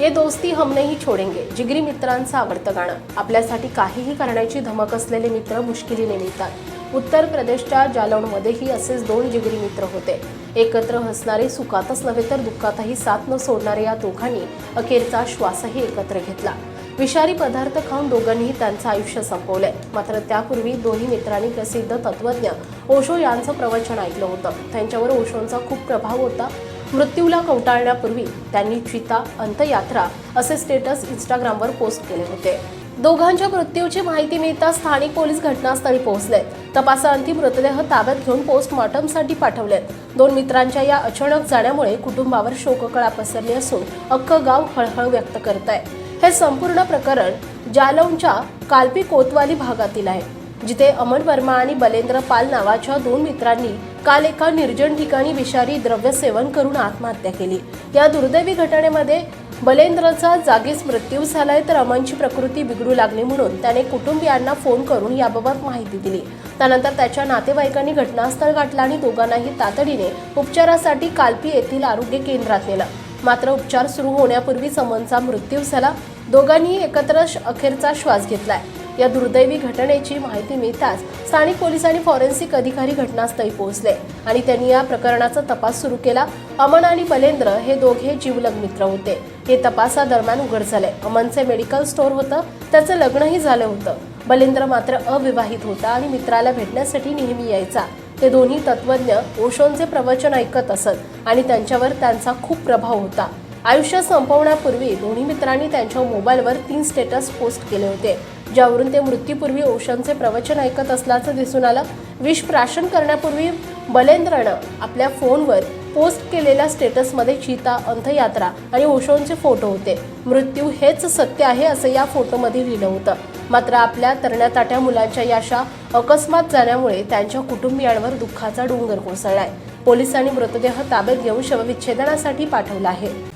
ये दोस्ती हम नाही छोडेंगे. जिगरी मित्रांचं आवडतं गाणं. आपल्यासाठी काहीही करण्याची धमक असलेले मित्र मुश्किलीने मिळतात. उत्तर प्रदेशच्या जालौनमध्येही असेच दोन जिगरी मित्र होते. एकत्र हसणारे सुखातच नव्हे तर दुःखातही साथ न सोडणारे या दोघांनी अखेरचा श्वासही एकत्र घेतला. विषारी पदार्थ खाऊन दोघांनीही त्यांचं आयुष्य संपवलंय. मात्र त्यापूर्वी दोन्ही मित्रांनी प्रसिद्ध तत्वज्ञ ओशो यांचं प्रवचन ऐकलं होतं. त्यांच्यावर ओशोंचा खूप प्रभाव होता. मृत्यूला कवटाळण्यापूर्वी त्यांनी चिता अंतयात्रा असे स्टेटस इंस्टाग्रामवर पोस्ट केले होते. दोघांच्या मृत्यूची माहिती मिळता स्थानिक पोलीस घटनास्थळी पोहोचले. तपासाअंती मृतदेह ताब्यात घेऊन पोस्टमॉर्टमसाठी पाठवलेत. दोन मित्रांच्या या अचानक जाण्यामुळे कुटुंबावर शोककळा पसरली असून अख्ख गाव हळहळ व्यक्त करत आहे हे संपूर्ण प्रकरण जालौनच्या कालपी कोतवाली भागातील आहे. जिथे अमन वर्मा आणि बलेंद्र पाल नावाच्या दोन मित्रांनी काल एका निर्जन ठिकाणी विषारी द्रव्य सेवन करून आत्महत्या केली. या दुर्दैवी घटनेमध्ये बलेंद्रचा जागीच मृत्यू झालाय तर अमनची प्रकृती बिघडू लागली म्हणून त्याने कुटुंबियांना फोन करून याबाबत माहिती दिली. त्यानंतर त्याच्या नातेवाईकांनी घटनास्थळ गाठलं आणि दोघांनाही तातडीने उपचारासाठी कालपी येथील आरोग्य केंद्रात नेलं. मात्र उपचार सुरू होण्यापूर्वी समनचा मृत्यू झाला. दोघांनीही एकत्र अखेरचा श्वास घेतलाय. या दुर्दैवी घटनेची माहिती मिळताच स्थानिक पोलीस आणि फॉरेन्सिक अधिकारी घटनास्थळी पोहोचले आणि त्यांनी या प्रकरणाचा तपास सुरू केला. अमन आणि बलेंद्र हे दोघे जीवलग मित्र होते. हे तपासादरम्यान उघड झाले. अमनचे मेडिकल स्टोअर होतं. त्याचं लग्नही झालं होतं. बलेंद्र मात्र अविवाहित होता आणि मित्राला भेटण्यासाठी नेहमी यायचा. ते दोन्ही तत्वज्ञ ओशोंचे प्रवचन ऐकत असत आणि त्यांच्यावर त्यांचा खूप प्रभाव होता. आयुष्य संपवण्यापूर्वी दोन्ही मित्रांनी त्यांच्या मोबाईलवर तीन स्टेटस पोस्ट केले होते. ज्यावरून ते मृत्यूपूर्वी ओशोंचे प्रवचन ऐकत असल्याचं दिसून आलं. विष प्राशन करण्यापूर्वी बलेंद्रनं आपल्या फोनवर पोस्ट केलेल्या स्टेटसमध्ये चीता अंतयात्रा आणि ओशोंचे फोटो होते. मृत्यू हेच सत्य आहे असं या फोटोमध्ये लिहिलं होतं. मात्र आपल्या तरण्याताट्या मुलांच्या याशा अकस्मात जाण्यामुळे त्यांच्या कुटुंबियांवर दुःखाचा डोंगर कोसळलाय. पोलिसांनी मृतदेह ताब्यात घेऊन शवविच्छेदनासाठी पाठवला आहे.